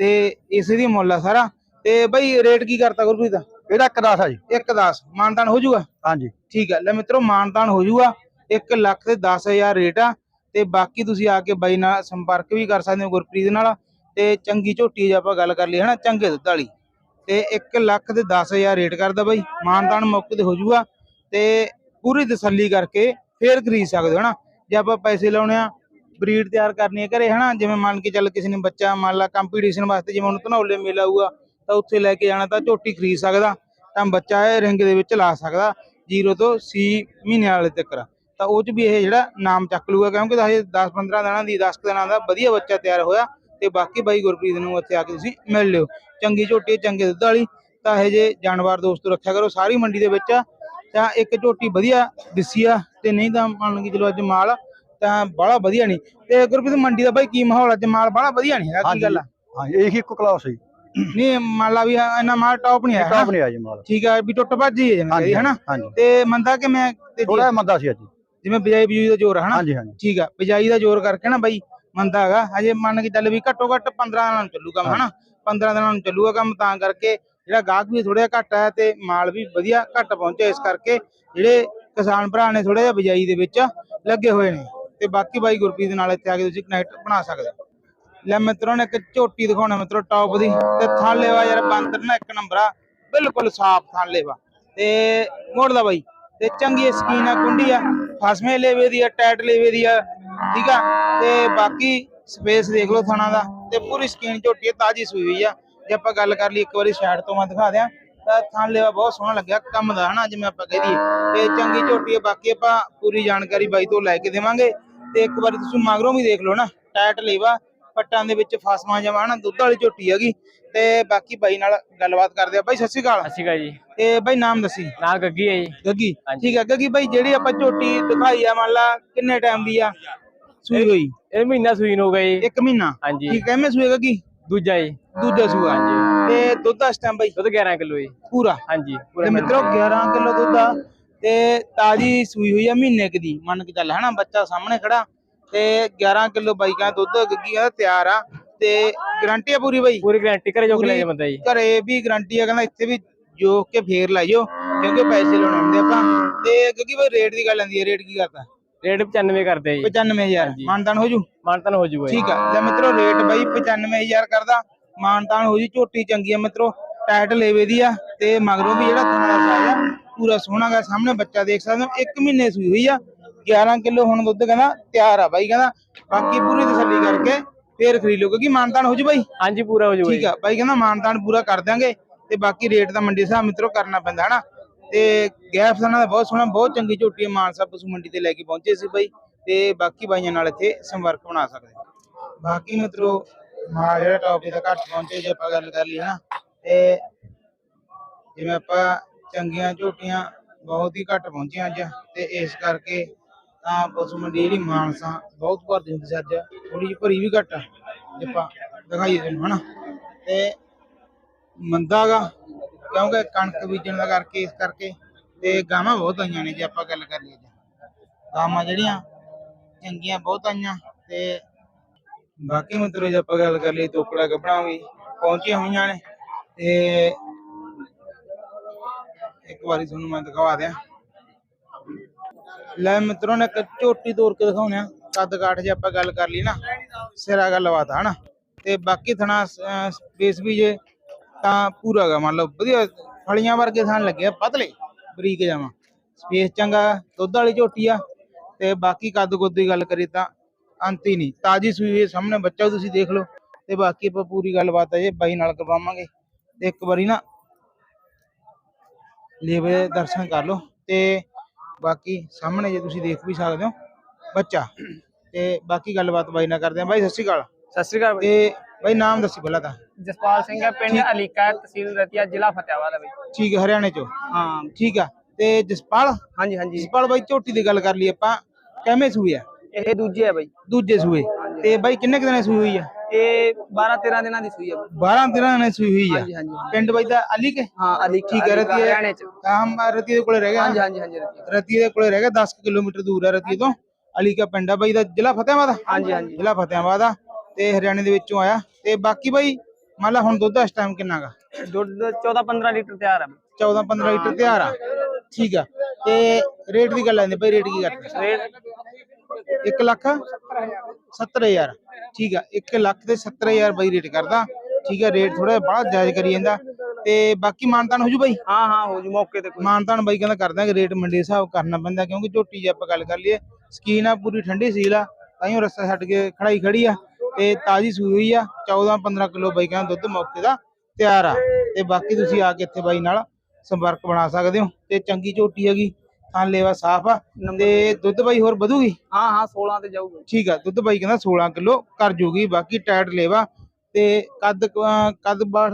ਤੇ ਇਸੇ ਦੀ ਮੁੱਲ ਆ ਸਾਰਾ। ਤੇ ਬਾਈ ਰੇਟ ਕੀ ਕਰਤਾ ਗੁਰਪ੍ਰੀਤ? ਦਾ ਇਹਦਾ ਇੱਕ 10 ਆ ਜੀ। ਇੱਕ 10 ਮਾਨਤਾਨ ਹੋ ਜਾਊਗਾ ਹਾਂਜੀ। ਠੀਕ ਹੈ ਲੈ ਮਿੱਤਰੋ ਮਾਨਤਾਨ ਹੋ ਜਾਊਗਾ 1 ਲੱਖ ਤੇ 10000 ਰੇਟ ਆ। ਤੇ ਬਾਕੀ ਤੁਸੀਂ ਆ ਕੇ ਬਾਈ ਨਾਲ ਸੰਪਰਕ ਵੀ ਕਰ ਸਕਦੇ ਹੋ ਗੁਰਪ੍ਰੀਤ ਨਾਲ। ਤੇ ਚੰਗੀ ਝੋਟੀ ਜੇ ਆਪਾਂ ਗੱਲ ਕਰ ਲਈ ਹਨਾ ਚੰਗੇ ਦੁੱਧ ਵਾਲੀ। ਤੇ 1 ਲੱਖ ਤੇ 10000 ਰੇਟ ਕਰਦਾ ਬਾਈ। ਮਾਨਤਾਨ ਮੌਕੇ ਤੇ ਹੋ ਜਾਊਗਾ ਤੇ ਪੂਰੀ ਤਸੱਲੀ ਕਰਕੇ ਫੇਰ ਖਰੀਦ ਸਕਦੇ ਹੋ, ਹਨਾ? ਜੇ ਆਪਾਂ ਪੈਸੇ ਲਾਉਣੇ ਆ, ਬਰੀਡ ਤਿਆਰ ਕਰਨੀ ਹੈ ਘਰੇ, ਹਨਾ? ਜਿਵੇਂ ਮੰਨ ਕੇ ਚੱਲ ਕਿਸੇ ਨੇ ਬੱਚਾ, ਮੰਨ ਲਾ ਕੰਪੀਟੀਸ਼ਨ ਵਾਸਤੇ ਜਿਵੇਂ ਉਹਨੂੰ ਧਨੌਲੇ ਮੇਲਾ ਆਊਗਾ, ਤਾਂ ਉੱਥੇ ਲੈ ਕੇ ਜਾਣਾ ਤਾਂ ਝੋਟੀ ਖਰੀਦ ਸਕਦਾ, ਤਾਂ ਬੱਚਾ ਇਹ ਰਿੰਗ ਦੇ ਵਿੱਚ ਲਾ ਸਕਦਾ 0 ਤੋਂ 6 ਮਹੀਨਿਆਂ ਵਾਲੇ ਤੱਕ। ਤਾਂ ਉਹ ਚ ਵੀ ਇਹ ਜਿਹੜਾ ਨਾਮ ਚੱਕ ਲੂਗਾ ਕਿਉਂਕਿ ਤਾਂ ਹਜੇ 10 15 ਦਿਨਾਂ ਦੀ 10 ਦਿਨਾਂ ਦਾ ਵਧੀਆ ਬੱਚਾ ਤਿਆਰ ਹੋਇਆ ਤੇ ਬਾਕੀ ਬਾਈ ਗੁਰਪ੍ਰੀਤ ਨੂੰ ਇੱਥੇ ਆ ਕੇ ਤੁਸੀਂ ਮਿਲ ਲਿਓ। ਚੰਗੀ ਝੋਟੀ ਚੰਗੇ ਦੁੱਧ ਵਾਲੀ। ਤਾਂ ਇਹ ਜੇ ਜਾਨਵਰ ਦੋਸਤ ਰੱਖਿਆ ਕਰੋ ਸਾਰੀ ਮੰਡੀ ਦੇ ਵਿੱਚ। ਤਾਂ ਇੱਕ ਝੋਟੀ ਵਧੀਆ ਦਿਸੀ ਆ ਤੇ ਨਹੀਂ ਤਾਂ ਮੰਨ ਕੇ ਚਲੋ ਅੱਜ ਮਾਲ ਤਾਂ ਬੜਾ ਵਧੀਆ ਨਹੀਂ। ਤੇ ਗੁਰਪ੍ਰੀਤ ਮੰਡੀ ਦਾ ਬਾਈ ਕੀ ਮਾਹੌਲ ਅੱਜ ਮਾਲ ਬੜਾ ਵਧੀਆ ਨਹੀਂ ਹੈਗਾ ਕੀ ਗੱਲ ਆ? ਹਾਂਜੀ ਇਹੀ ਇੱਕ ਕਲਾਸ ਸੀ ਨਹੀਂ ਮੰਨ ਲਾ ਵੀ ਇੰਨਾ ਮਾਲ ਟੌਪ ਨਹੀਂ ਆਇਆ ਟਾਪ? ਨਹੀਂ ਆ ਜੀ ਮਾਲ। ਠੀਕ ਆ ਵੀ ਟੁੱਟ ਭੱਜ ਹੀ ਹੈ ਹਾਂਜੀ ਕਹੀ ਹਨਾ? ਤੇ ਮੰਦਾ ਕਿ ਮੈਂ ਥੋੜਾ ਮੰਦਾ ਸੀ ਅੱਜ। ਜਿਵੇਂ ਬਿਜਾਈ ਬਜੂਈ ਦਾ ਜ਼ੋਰ ਹਨਾ? ਹਾਂਜੀ ਹਾਂਜੀ। ਠੀਕ ਆ ਬਿਜਾਈ ਦਾ ਜ਼ੋਰ ਕਰਕੇ ਨਾ ਬਾਈ ਮੰਦਾ ਹੈਗਾ। ਹਜੇ ਮੰਨ ਕੇ ਚੱਲ ਵੀ ਘੱਟੋ ਘੱਟ 15 ਦਿਨਾਂ ਨੂੰ ਚੱਲੂ ਕੰਮ ਹਨਾ? 15 ਦਿਨਾਂ ਨੂੰ ਚੱਲੂਗਾ ਕੰਮ ਤਾਂ ਕਰਕੇ ਜਿਹੜਾ ਗਾਹਕ ਵੀ ਥੋੜਾ ਜਿਹਾ ਘੱਟ ਹੈ ਤੇ ਮਾਲ ਵੀ ਵਧੀਆ ਘੱਟ ਪਹੁੰਚਿਆ ਇਸ ਕਰਕੇ ਜਿਹੜੇ ਕਿਸਾਨ ਭਰਾ ਨੇ ਥੋੜਾ ਜਿਹਾ ਬਿਜਾਈ ਦੇ ਵਿੱਚ ਲੱਗੇ ਹੋਏ ਨੇ। ਤੇ ਬਾਕੀ ਬਾਈ ਗੁਰਪ੍ਰੀਤ ਦੇ ਨਾਲ ਇੱਥੇ ਆ ਕੇ ਤੁਸੀਂ ਕਨੈਕਟ ਬਣਾ ਸਕਦੇ ਲੈ ਮਿੱਤਰੋ ਨੇ ਇੱਕ ਝੋਟੀ ਦਿਖਾਉਣਾ ਮਿੱਤਰੋ ਟੌਪ ਦੀ। ਤੇ ਥਾਲੇਵਾ ਯਾਰ ਬਾਂਦਰ ਨਾ ਇੱਕ ਨੰਬਰ ਆ ਬਿਲਕੁਲ ਸਾਫ਼ ਥਾਲੇਵਾ ਤੇ ਮੋੜਦਾ ਬਾਈ। ਤੇ ਚੰਗੀ ਸਕੀਨ ਆ ਕੁੰਡੀ ਆ। ਫਸਵੇਂ ਲੇਵੇ ਦੀ ਆ ਟੈਟ ਲੇਵੇ ਦੀ ਆ, ਠੀਕ ਆ? ਤੇ ਬਾਕੀ ਸਪੇਸ ਦੇਖ ਲਓ ਥਾਣਾ ਦਾ, ਤੇ ਪੂਰੀ ਸਕੀਨ ਝੋਟੀ ਆ, ਤਾਜੀ ਸੂਈ ਹੋਈ ਆ। ਜੇ ਆਪਾਂ ਗੱਲ ਕਰ ਲਈ ਇੱਕ ਵਾਰੀ ਸਾਈਡ ਤੋਂ ਮੈਂ ਦਿਖਾ ਦਿਆਂ, ਤਾਂ ਥਣ ਲੇਵਾ ਬਹੁਤ ਸੋਹਣਾ ਲੱਗਿਆ, ਕੰਮ ਦਾ ਹਨਾ, ਜਿਵੇਂ ਆਪਾਂ ਕਹਿ ਦਈਏ। ਤੇ ਚੰਗੀ ਝੋਟੀ ਆ, ਬਾਕੀ ਆਪਾਂ ਪੂਰੀ ਜਾਣਕਾਰੀ ਬਾਈ ਤੋਂ ਲੈ ਕੇ ਦੇਵਾਂਗੇ। ਤੇ ਇੱਕ ਵਾਰੀ ਤੁਸੀਂ ਮਗਰੋਂ ਵੀ ਦੇਖ ਲਓ ਨਾ, ਟਾਇਟ ਲੇਵਾ, ਪੱਟਾਂ ਦੇ ਵਿੱਚ ਫਸਵਾ ਜਮਾ ਹਨਾ, ਦੁੱਧ ਵਾਲੀ ਝੋਟੀ ਹੈਗੀ। ਤੇ ਬਾਕੀ ਬਾਈ ਨਾਲ ਗੱਲਬਾਤ ਕਰਦੇ ਆ। ਬਾਈ ਸਤਿ ਸ਼੍ਰੀ ਅਕਾਲ। ਅਸੀਂ ਕਾ ਜੀ। ਤੇ ਬਾਈ ਨਾਮ ਦੱਸੀ। ਨਾਲ ਗੱਗੀ ਹੈ ਜੀ। ਗੱਗੀ। ਹਾਂਜੀ। ਠੀਕ ਹੈ ਗੱਗੀ ਬਾਈ ਜਿਹੜੀ ਆਪਾਂ ਝੋਟੀ ਦਿਖਾਈ ਆ ਮੰਨ ਲਾ ਕਿੰਨੇ ਟਾਈਮ ਦੀ ਆ? ਸੂਈ ਹੋਈ? ਇਹ ਮਹੀਨਾ ਸੂਈ ਨੂੰ ਹੋ ਗਈ ਇੱਕ ਮਹੀਨਾ? ਹਾਂਜੀ। ਠੀਕ ਹੈ ਮੈਂ ਸੂਏ ਗੱਗੀ? ਦੂਜਾ ਜੀ। ਦੂਜਾ ਸੂਆ। ਤੇ ਦੁੱਧ ਦਾ ਟਾਈਮ ਬਾਈ? ਦੁੱਧ 11 ਕਿਲੋ ਜੀ। ਪੂਰਾ। ਹਾਂਜੀ ਤੇ ਮਿੱਤਰੋ 11 ਕਿਲੋ ਦੁੱਧ ਆ। ਤੇ ਤਾਜੀ ਸੂਈ ਹੋਈ ਆ ਮਹੀਨੇ ਕੁ ਦੀ। ਮੰਨ ਕੇ ਚੱਲ ਹਨਾ ਬੱਚਾ ਸਾਹਮਣੇ ਖੜਾ। ਤੇ 11 ਕਿਲੋ ਬਾਈ ਕਹਿੰਦਾ ਦੁੱਧ ਗੱਗੀ ਕਹਿੰਦਾ ਤਿਆਰ ਆ। ਤੇ ਗਾਰੰਟੀ ਆ ਪੂਰੀ ਬਾਈ? ਪੂਰੀ ਗਾਰੰਟੀ ਕਰੇ ਜੋ ਪੂਰੀ- ਲੈ ਜਾ ਬੰਦਾ ਜੀ। ਘਰੇ ਵੀ ਗਾਰੰਟੀ ਆ ਕਹਿੰਦਾ ਇੱਥੇ ਵੀ ਜੋਕ ਕੇ ਫੇਰ ਲਾਈਓ ਕਿਉਂਕਿ ਪੈਸੇ ਲਾਉਣੇ ਹੁੰਦੇ ਆਪਾਂ। ਤੇ ਗੱਗੀ ਬਾਈ ਰੇਟ ਦੀ ਗੱਲ ਆਂਦੀ ਹੈ ਰੇਟ ਕੀ ਕਰਦਾ? ਰੇਟ 95 ਕਰਦੇ ਜੀ। 95000 ਹਾਂਜੀ। ਮਾਨਦਾਨ ਹੋ ਜੂ? ਮਾਨਤਨ ਹੋ ਜੂਗਾ ਜੀ। ਠੀਕ ਆ। ਲੈ ਮਿੱਤਰੋ ਰੇਟ ਬਾਈ 95000 ਕਰਦਾ। ਮਾਨਤਾਨ ਹੋ ਜੀ ਝੋਟੀ ਚੰਗੀ ਆ ਮਿੱਤਰੋ। ਟਾਈਟ ਲੇਵੇ ਦੀ ਆ ਤੇ ਮਗਰੋਂ ਵੀ ਜਿਹੜਾ ਥਣਾ ਦਾ ਸਾਈਜ਼ ਆ ਪੂਰਾ ਸੋਹਣਾ ਗਾ। ਸਾਹਮਣੇ ਬੱਚਾ ਦੇਖ ਸਕਦੇ ਹੋ ਇੱਕ ਮਹੀਨੇ ਸੂਈ ਹੋਈ ਆ। 11 ਕਿਲੋ ਹੁਣ ਦੁੱਧ ਕਹਿੰਦਾ ਤਿਆਰ ਆ ਬਾਈ ਕਹਿੰਦਾ। ਬਾਕੀ ਪੂਰੀ ਤਸੱਲੀ ਕਰਕੇ ਫੇਰ ਖਰੀਦ ਲਓ ਕਿਉਂਕਿ ਮਾਨਤਾਨ ਹੋ ਜੂ ਬਾਈ। ਹਾਂਜੀ ਪੂਰਾ ਹੋ ਜੂਗਾ ਠੀਕ ਆ ਬਾਈ ਕਹਿੰਦਾ ਮਾਨਤਾਨ ਪੂਰਾ ਕਰ ਦਿਆਂਗੇ ਤੇ ਬਾਕੀ ਰੇਟ ਦਾ ਮੰਡੀ ਹਿਸਾਬ ਮਿੱਤਰੋ ਕਰਨਾ ਪੈਂਦਾ ਹਨਾ? ਤੇ ਗੈਪ ਸਨਾ ਦਾ ਬਹੁਤ ਸੋਹਣਾ ਬਹੁਤ ਚੰਗੀ ਝੋਟੀ ਮਾਨਸਾ ਪਸ਼ੂ ਮੰਡੀ ਤੇ ਲੈ ਕੇ ਪਹੁੰਚੇ ਸੀ ਬਾਈ ਤੇ ਬਾਕੀ ਬਾਈਆਂ ਨਾਲ ਇੱਥੇ ਸੰਪਰਕ ਬਣਾ ਸਕਦੇ। ਬਾਕੀ ਮਿੱਤਰੋ ਮਾ ਜਿਹੜਾ ਟੌਪ ਤੇ ਘੱਟ ਪਹੁੰਚੇ ਜੇ ਆਪਾਂ ਗੱਲ ਕਰ ਲਈ ਨਾ ਤੇ ਜਿਵੇਂ ਆਪਾਂ ਚੰਗੀਆਂ ਝੋਟੀਆਂ ਬਹੁਤ ਹੀ ਘੱਟ ਪਹੁੰਚੀਆਂ ਅੱਜ ਤੇ ਇਸ ਕਰਕੇ ਤਾਂ ਪਸ਼ੂ ਮੰਡੀ ਜਿਹੜੀ ਮਾਨਸਾ, ਬਹੁਤ ਭਰਦੀ ਹੁੰਦੀ ਸੀ ਥੋੜੀ ਜਿਹੀ ਭਰੀ ਵੀ ਘੱਟ ਆ, ਜੇ ਆਪਾਂ ਦਿਖਾਈਏ ਤੁਹਾਨੂੰ ਹਨਾ? ਤੇ ਮੰਦਾ ਗਾ, ਕਿਉਂਕਿ ਕਣਕ ਬੀਜਣ ਦਾ ਕਰਕੇ, ਇਸ ਕਰਕੇ ਤੇ ਗਾਵਾਂ ਬਹੁਤ ਆਈਆਂ ਨੇ, ਜੇ ਆਪਾਂ ਗੱਲ ਕਰ ਲਈਏ ਤਾਂ। ਗਾਵਾਂ ਜਿਹੜੀਆਂ, ਚੰਗੀਆਂ ਬਹੁਤ ਆਈਆਂ ਤੇ ਬਾਕੀ ਮਿੱਤਰੋ ਜੇ ਆਪਾਂ ਗੱਲ ਕਰ ਲਈ ਤੋਕੜਾ ਗੱਭਣਾ ਵੀ ਪਹੁੰਚੀਆਂ ਹੋਈਆਂ ਨੇ ਤੇ ਇੱਕ ਵਾਰੀ ਤੁਹਾਨੂੰ ਮੈਂ ਦਿਖਾ ਦਿਆਂ। ਲੈ ਮਿੱਤਰੋ ਨੇ ਇੱਕ ਝੋਟੀ ਤੋੜ ਕੇ ਦਿਖਾਉਣੇ ਆ ਕੱਦ ਕਾਠ ਜੇ ਆਪਾਂ ਗੱਲ ਕਰ ਲਈ ਨਾ, ਸਿਰਾ ਗੱਲਬਾਤ ਹਨਾ? ਤੇ ਬਾਕੀ ਥਣਾ ਸਪੇਸ ਵੀ ਜੇ, ਤਾਂ ਪੂਰਾ ਗਾ, ਮੰਨ ਲਓ, ਵਧੀਆ, ਫਲੀਆਂ ਵਰਗੇ ਥਣ ਲੱਗੇ ਪਤਲੇ, ਬਰੀਕ ਜਾਵਾਂ ਸਪੇਸ ਚੰਗਾ, ਦੁੱਧ ਵਾਲੀ ਝੋਟੀ ਆ, ਤੇ ਬਾਕੀ ਕੱਦ ਕੁੱਦ ਦੀ ਗੱਲ ਕਰੀ ਤਾਂ ਅੰਤ ਹੀ ਨਹੀਂ। ਤਾਜੀ ਸੂਈ ਹੋਈ ਸਾਹਮਣੇ ਬੱਚਾ ਤੁਸੀਂ ਦੇਖ ਲਓ, ਤੇ ਬਾਕੀ ਆਪਾਂ ਪੂਰੀ ਗੱਲਬਾਤ ਹੈ ਜੇ, ਬਾਈ ਨਾਲ ਕਰਵਾਵਾਂਗੇ। ਤੇ ਇੱਕ ਵਾਰੀ ਨਾ, ਲੇਵੇ ਦਰਸ਼ਨ ਕਰ ਲਓ, ਤੇ ਬਾਕੀ ਸਾਹਮਣੇ ਜੇ ਤੁਸੀਂ ਦੇਖ ਵੀ ਸਕਦੇ ਹੋ ਬੱਚਾ। ਤੇ ਬਾਕੀ ਗੱਲਬਾਤ ਬਾਈ ਨਾਲ ਕਰਦੇ ਆ ਬਾਈ ਸਤਿ ਸ਼੍ਰੀ ਅਕਾਲ। ਸਤਿ ਸ੍ਰੀ ਅਕਾਲ ਤੇ ਬਾਈ ਨਾਮ ਦੱਸੀ ਪਹਿਲਾਂ ਤਾਂ। ਜਸਪਾਲ ਸਿੰਘ ਹੈ ਪਿੰਡ ਅਲੀਕਾ ਤਹਿਸੀਲ ਰਤੀਆ ਜ਼ਿਲ੍ਹਾ ਫਤਿਆਬਾਦ ਹੈ ਬਈ। ਠੀਕ ਹੈ ਹਰਿਆਣੇ ਚੋਂ। ਹਾਂ। ਠੀਕ ਆ। ਤੇ ਜਸਪਾਲ? ਹਾਂਜੀ ਹਾਂਜੀ। ਜਸਪਾਲ ਬਾਈ ਝੋਟੀ ਦੀ ਗੱਲ ਕਰ ਲਈ ਆਪਾਂ। ਕਿਵੇਂ ਸੂਈ ਆ ਇਹ ਦੂਜੇ ਹੈ ਬਈ। ਦੂਜੇ ਸੂਏ। ਤੇ ਬਾਈ ਕਿੰਨੇ ਕੁ ਦਿਨੇ ਸੂਈ ਹੋਈ ਆ ਇਹ 12 13 ਦਿਨਾਂ ਦੀ ਸੂਈ ਹੈ 12 13 ਨੇ ਸੂਈ ਹੋਈ ਆ। ਹਾਂਜੀ ਹਾਂਜੀ ਪਿੰਡ ਬਾਈ ਦਾ ਅਲੀ ਕੇ? ਹਾਂ ਅਲੀ ਠੀਕ ਹੈ ਰਤੀ ਹਰਿਆਣੇ ਚ। ਹਮ ਰਤੀ ਦੇ ਕੋਲੇ ਰਹਿ ਗਿਆ। ਹਾਂਜੀ ਹਾਂਜੀ ਹਾਂਜੀ ਰਤੀਆ। ਰਤੀ ਦੇ ਕੋਲੇ ਰਹਿ ਗਿਆ 10 ਕਿਲੋਮੀਟਰ ਦੂਰ ਹੈ ਰਤੀ ਤੋਂ। ਅਲੀ ਕਾ ਪਿੰਡ ਆ ਬਾਈ ਦਾ ਜ਼ਿਲ੍ਹਾ ਫਤਿਆਬਾਦ ਹਾਂਜੀ ਹਾਂਜੀ। ਜ਼ਿਲ੍ਹਾ ਫਤਿਆਬਾਦ ਆ ਤੇ ਹਰਿਆਣੇ ਦੇ ਵਿੱਚੋਂ ਆਇਆ। ਤੇ ਬਾਕੀ ਬਾਈ ਮੰਨ ਲਾ ਹੁਣ ਦੁੱਧ ਇਸ ਟਾਈਮ ਕਿੰਨਾਗਾ ਦੁੱਧ 14 15 ਲੀਟਰ ਤਿਆਰ ਹੈ 14 15 ਲੀਟਰ ਤਿਆਰ ਆ। ਠੀਕ ਆ। ਤੇ ਰੇਟ ਦੀ ਗੱਲ ਆਂਦੀ ਬਾਈ ਰੇਟ ਕੀ ਕਰਦੇ ਰੇਟ 1 ਲੱਖ 70000 ਠੀਕ ਆ 1 ਲੱਖ ਤੇ 70000 ਬਾਈ ਰੇਟ ਕਰਦਾ। ਠੀਕ ਆ ਰੇਟ ਥੋੜਾ ਬੜਾ ਜਾਇਜ਼ ਕਰੀ ਜਾਂਦਾ। ਤੇ ਬਾਕੀ ਮਾਨਤਾਨ ਹੋ ਜੂ ਬਾਈ? ਹਾਂ ਹਾਂ ਹੋ ਜੂ ਮੌਕੇ ਤੇ ਕੋਈ ਮਾਨਤਾਨ ਬਾਈ ਕਹਿੰਦਾ ਕਰਦਾ ਕਿ ਰੇਟ ਮੰਡੀ ਹਿਸਾਬ ਕਰਨਾ ਪੈਂਦਾ ਕਿਉਂਕਿ ਝੋਟੀ ਜੇ ਆਪਾਂ ਗੱਲ ਕਰ ਲਈਏ ਸਕੀਨ ਆ ਪੂਰੀ ਠੰਡੀ ਸੀਲ ਆ ਤਾਈਓ ਰਸਤਾ ਛੱਡ ਕੇ ਖੜਾਈ ਖੜੀ ਆ। ਤੇ ਤਾਜੀ ਸੂਈ ਹੋਈ ਆ 14 15 ਕਿਲੋ ਬਾਈ ਕਹਿੰਦਾ ਦੁੱਧ ਮੌਕੇ ਦਾ ਤਿਆਰ ਆ। ਤੇ ਬਾਕੀ ਤੁਸੀਂ ਆ ਕੇ ਇੱਥੇ ਬਾਈ ਨਾਲ ਸੰਪਰਕ ਬਣਾ ਸਕਦੇ ਹੋ ਤੇ ਚੰਗੀ ਝੋਟੀ ਹੈਗੀ। ਥਾਂ ਲੇਵਾ ਸਾਫ਼ ਆ। ਤੇ ਦੁੱਧ ਬਾਈ ਹੋਰ ਵਧੂਗੀ? ਹਾਂ ਹਾਂ 16 ਤੇ ਜਾਊਗਾ। ਠੀਕ ਆ ਦੁੱਧ ਬਾਈ ਕਹਿੰਦਾ 16 ਕਿਲੋ ਕਰ ਜੂਗੀ ਬਾਕੀ ਟਾਇਟ ਲੇਵਾ। ਤੇ ਕੱਦ ਕੱਦ ਬਾੜ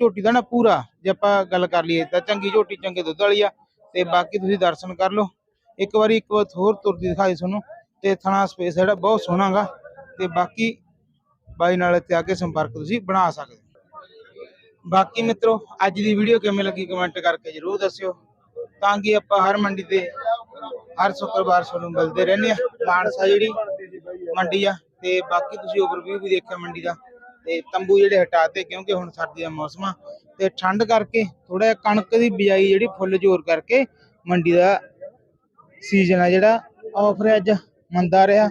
ਝੋਟੀ ਦਾ ਨਾ ਪੂਰਾ ਜੇ ਆਪਾਂ ਗੱਲ ਕਰ ਲਈਏ ਤਾਂ ਚੰਗੀ ਝੋਟੀ ਚੰਗੇ ਦੁੱਧ ਵਾਲੀ ਆ। ਤੇ ਬਾਕੀ ਤੁਸੀਂ ਦਰਸ਼ਨ ਕਰ ਲਓ। ਇੱਕ ਵਾਰੀ ਇੱਕ ਵਾਰ ਹੋਰ ਤੁਰਦੀ ਦਿਖਾਈ ਤੁਹਾਨੂੰ। ਤੇ ਥਣਾ ਸਪੇਸ ਜਿਹੜਾ ਬਹੁਤ ਸੋਹਣਾਗਾ ਤੇ ਬਾਕੀ ਬਾਈ ਨਾਲ ਇੱਥੇ ਆ ਕੇ ਸੰਪਰਕ ਤੁਸੀਂ ਬਣਾ ਸਕਦੇ। ਬਾਕੀ ਮਿੱਤਰੋ ਅੱਜ ਦੀ ਵੀਡੀਓ ਕਿਵੇਂ ਲੱਗੀ ਕਮੈਂਟ ਕਰਕੇ ਜਰੂਰ ਦੱਸਿਓ। ਤਾਂ ਕਿ ਆਪਾਂ ਹਰ ਮੰਡੀ ਤੇ ਹਰ ਸ਼ੁੱਕਰਵਾਰ ਤੁਹਾਨੂੰ ਮਿਲਦੇ ਰਹਿੰਦੇ ਆ ਮਾਨਸਾ ਜਿਹੜੀ ਮੰਡੀ ਆ ਤੇ ਬਾਕੀ ਤੁਸੀਂ ਓਵਰਵਿਊ ਵੀ ਦੇਖਿਆ ਮੰਡੀ ਦਾ ਤੇ ਤੰਬੂ ਜਿਹੜੇ ਹਟਾਤੇ ਕਿਉਂਕਿ ਹੁਣ ਸਰਦੀ ਦਾ ਮੌਸਮ ਆ ਤੇ ਠੰਡ ਕਰਕੇ ਥੋੜਾ ਜਿਹਾ ਕਣਕ ਦੀ ਬਿਜਾਈ ਜਿਹੜੀ ਫੁੱਲ ਜ਼ੋਰ ਕਰਕੇ ਮੰਡੀ ਦਾ ਸੀਜ਼ਨ ਆ ਜਿਹੜਾ ਆਫਰ ਅੱਜ, ਮੰਦਾ ਰਿਹਾ,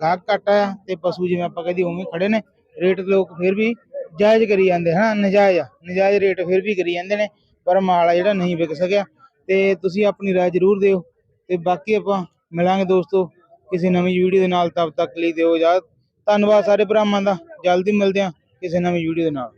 ਗਾਹਕ ਘੱਟ ਆ ਤੇ ਪਸ਼ੂ ਜਿਵੇਂ ਆਪਾਂ ਕਹਦੀ ਉਵੇਂ ਖੜੇ ਨੇ ਰੇਟ ਲੋਕ ਫਿਰ ਵੀ ਜਾਇਜ਼ ਕਰੀ ਜਾਂਦੇ ਹਨਾ, ਨਜਾਇਜ਼ ਆ ਨਜਾਇਜ਼ ਰੇਟ ਫਿਰ ਵੀ ਕਰੀ ਜਾਂਦੇ ਨੇ, ਪਰ ਮਾਲ ਆ ਜਿਹੜਾ ਨਹੀਂ ਵਿਕ ਸਕਿਆ। ਤੇ ਤੁਸੀਂ ਆਪਣੀ ਰਾਏ ਜ਼ਰੂਰ ਦਿਓ ਤੇ ਬਾਕੀ ਆਪਾਂ ਮਿਲਾਂਗੇ ਦੋਸਤੋ ਕਿਸੇ ਨਵੀਂ ਵੀਡੀਓ ਦੇ ਨਾਲ, ਤਬ ਤੱਕ ਲਈ ਦਿਓ ਇਜਾਜ਼ਤ। ਧੰਨਵਾਦ ਸਾਰੇ ਭਰਾਵਾਂ ਦਾ। ਜਲਦੀ ਮਿਲਦੇ ਹਾਂ ਕਿਸੇ ਨਵੀਂ ਵੀਡੀਓ ਦੇ ਨਾਲ।